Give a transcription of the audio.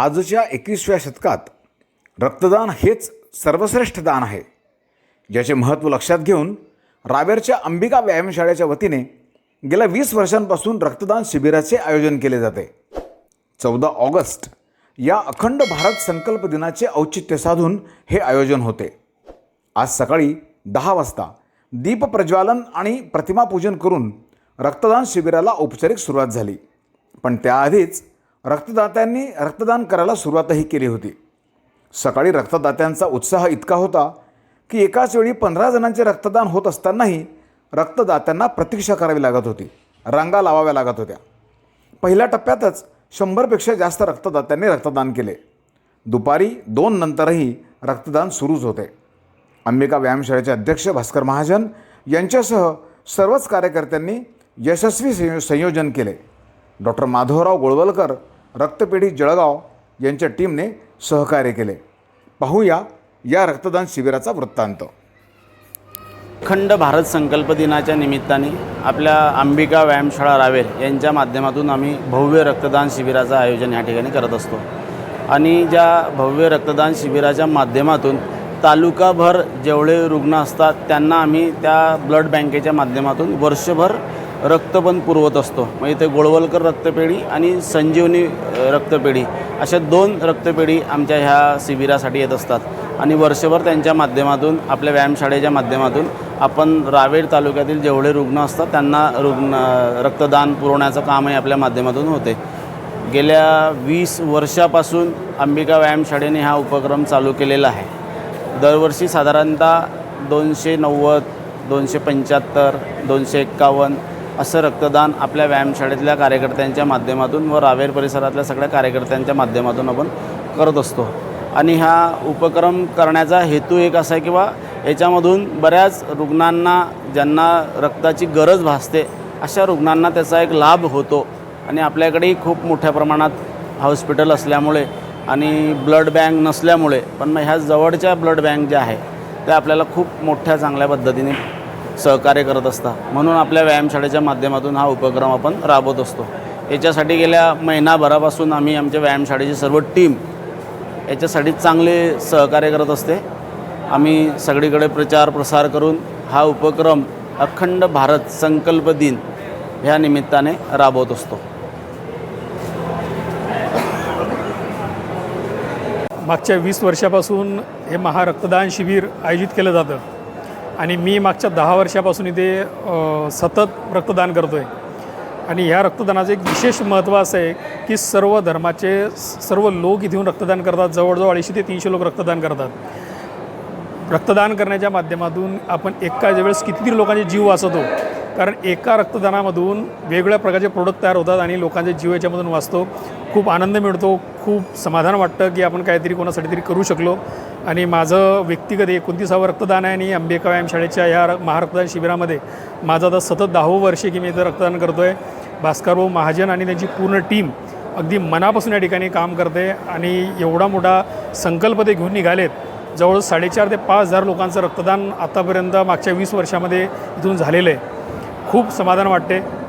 आजच्या एकवीसव्या शतकात रक्तदान हेच सर्वश्रेष्ठ दान आहे. ज्याचे महत्त्व लक्षात घेऊन रावेरच्या अंबिका व्यायामशाळेच्या वतीने गेल्या वीस वर्षांपासून रक्तदान शिबिराचे आयोजन केले जाते. चौदा ऑगस्ट या अखंड भारत संकल्प दिनाचे औचित्य साधून हे आयोजन होते. आज सकाळी दहा वाजता दीप प्रज्वालन आणि प्रतिमापूजन करून रक्तदान शिबिराला औपचारिक सुरुवात झाली. पण त्याआधीच रक्तदात्यांनी रक्तदान करायला सुरुवातही केली होती. सकाळी रक्तदात्यांचा उत्साह इतका होता की एकाच वेळी पंधरा जणांचे रक्तदान होत असतानाही रक्तदात्यांना प्रतीक्षा करावी लागत होती. रांगा लावाव्या लागत होत्या. पहिल्या टप्प्यातच शंभरपेक्षा जास्त रक्तदात्यांनी रक्तदान केले. दुपारी दोन नंतरही रक्तदान सुरूच होते. अंबिका व्यायामशाळेचे अध्यक्ष भास्कर महाजन यांच्यासह सर्वच कार्यकर्त्यांनी यशस्वी संयो संयोजन केले. डॉक्टर माधवराव गोळवलकर रक्तपेढी जळगाव यांच्या टीमने सहकार्य केले. पाहूया या रक्तदान शिबिराचा वृत्तांत. अखंड भारत संकल्प दिनाच्या निमित्ताने आपल्या अंबिका व्यायामशाळा रावेर यांच्या माध्यमातून आम्ही भव्य रक्तदान शिबिराचं आयोजन या ठिकाणी करत असतो. आणि ज्या भव्य रक्तदान शिबिराच्या माध्यमातून तालुकाभर जेवढे रुग्ण असतात त्यांना आम्ही त्या ब्लड बँकेच्या माध्यमातून वर्षभर रक्त पण पुरवत असतो. म्हणजे ते गोळवलकर रक्तपेढी आणि संजीवनी रक्तपेढी अशा दोन रक्तपेढी आमच्या ह्या शिबिरासाठी येत असतात. आणि वर्षभर त्यांच्या माध्यमातून आपल्या व्यायामशाळेच्या माध्यमातून आपण रावेर तालुक्यातील जेवढे रुग्ण असतात त्यांना रुग्ण रक्तदान पुरवण्याचं कामही आपल्या माध्यमातून होते. गेल्या वीस वर्षापासून अंबिका व्यायामशाळेने हा उपक्रम चालू केलेला आहे. दरवर्षी साधारणतः दोनशे नव्वद दोनशे पंच्याहत्तर दोनशे एक्कावन्न असं रक्तदान आपल्या व्यायामशाळेतल्या कार्यकर्त्यांच्या माध्यमातून व रावेर परिसरातल्या सगळ्या कार्यकर्त्यांच्या माध्यमातून आपण करत असतो. आणि हा उपक्रम करण्याचा हेतू एक असा आहे किंवा याच्यामधून बऱ्याच रुग्णांना ज्यांना रक्ताची गरज भासते अशा रुग्णांना त्याचा एक लाभ होतो. आणि आपल्याकडेही खूप मोठ्या प्रमाणात हॉस्पिटल असल्यामुळे आणि ब्लड बँक नसल्यामुळे पण मग ह्या जवळच्या ब्लड बँक ज्या आहे त्या आपल्याला खूप मोठ्या चांगल्या पद्धतीने सहकार्य करत असतात म्हणून आपल्या व्यायामशाळेच्या माध्यमातून हा उपक्रम आपण राबवत असतो. याच्यासाठी गेल्या महिनाभरापासून आम्ही आमच्या व्यायामशाळेची सर्व टीम याच्यासाठी चांगले सहकार्य करत असते. आम्ही सगळीकडे प्रचार प्रसार करून हा उपक्रम अखंड भारत संकल्प दिन ह्या निमित्ताने राबवत असतो. मागच्या वीस वर्षापासून हे महारक्तदान शिबिर आयोजित केलं जातं. आणि मी मागच्या दहा वर्षापासून इथे सतत रक्तदान करतो आहे आणि ह्या रक्तदानाचं एक विशेष महत्त्व असं आहे की सर्व धर्माचे स- सर्व लोक इथे येऊन रक्तदान करतात. जवळजवळ अडीचशे ते तीनशे लोक रक्तदान करतात. रक्तदान करण्याच्या माध्यमातून आपण एका वेळेस कितीतरी लोकांचे जीव वाचवतो. कारण एका रक्तदानामधून वेगवेगळ्या प्रकारचे प्रोडक्ट तयार होतात आणि लोकांचे जीव याच्यामधून वाचतो. खूप आनंद मिळतो खूप समाधान वाटतं की आपण काहीतरी कोणासाठी तरी करू शकलो. आणि माझं व्यक्तिगत एकोणतीसावं रक्तदान आहे आणि अंबेका व्यायामशाळेच्या या र- महारक्तदान शिबिरामध्ये माझं आता सतत दहावं वर्ष की मी इथं रक्तदान करतो आहे भास्करभाऊ महाजन आणि त्यांची पूर्ण टीम अगदी मनापासून या ठिकाणी काम करते आणि एवढा मोठा संकल्प ते घेऊन निघालेत. जवळ साडेचार ते पाच हजार लोकांचं रक्तदान आतापर्यंत मागच्या वीस वर्षामध्ये इथून झालेलं आहे. खूप समाधान वाटते.